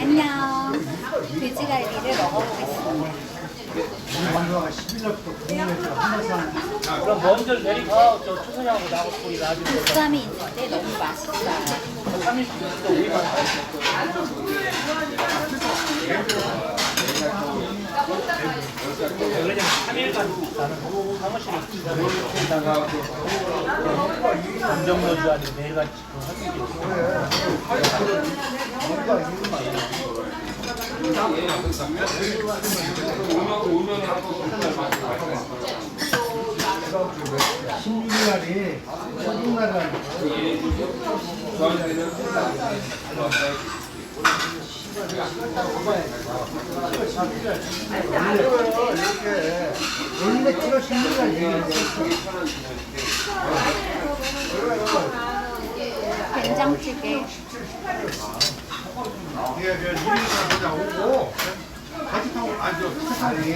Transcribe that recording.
안녕. 그럼 먼저 내리가 저 초선양하고 나하고 나중에 식감이 있는데 너무 맛있어요. 3일간 사무실에 있다가 감정노조 아니고 매일같이 그 16날이 첫날은 원래 16날 얘기장 예, 저 일일이 오고. 같이 타고 아니 저 아니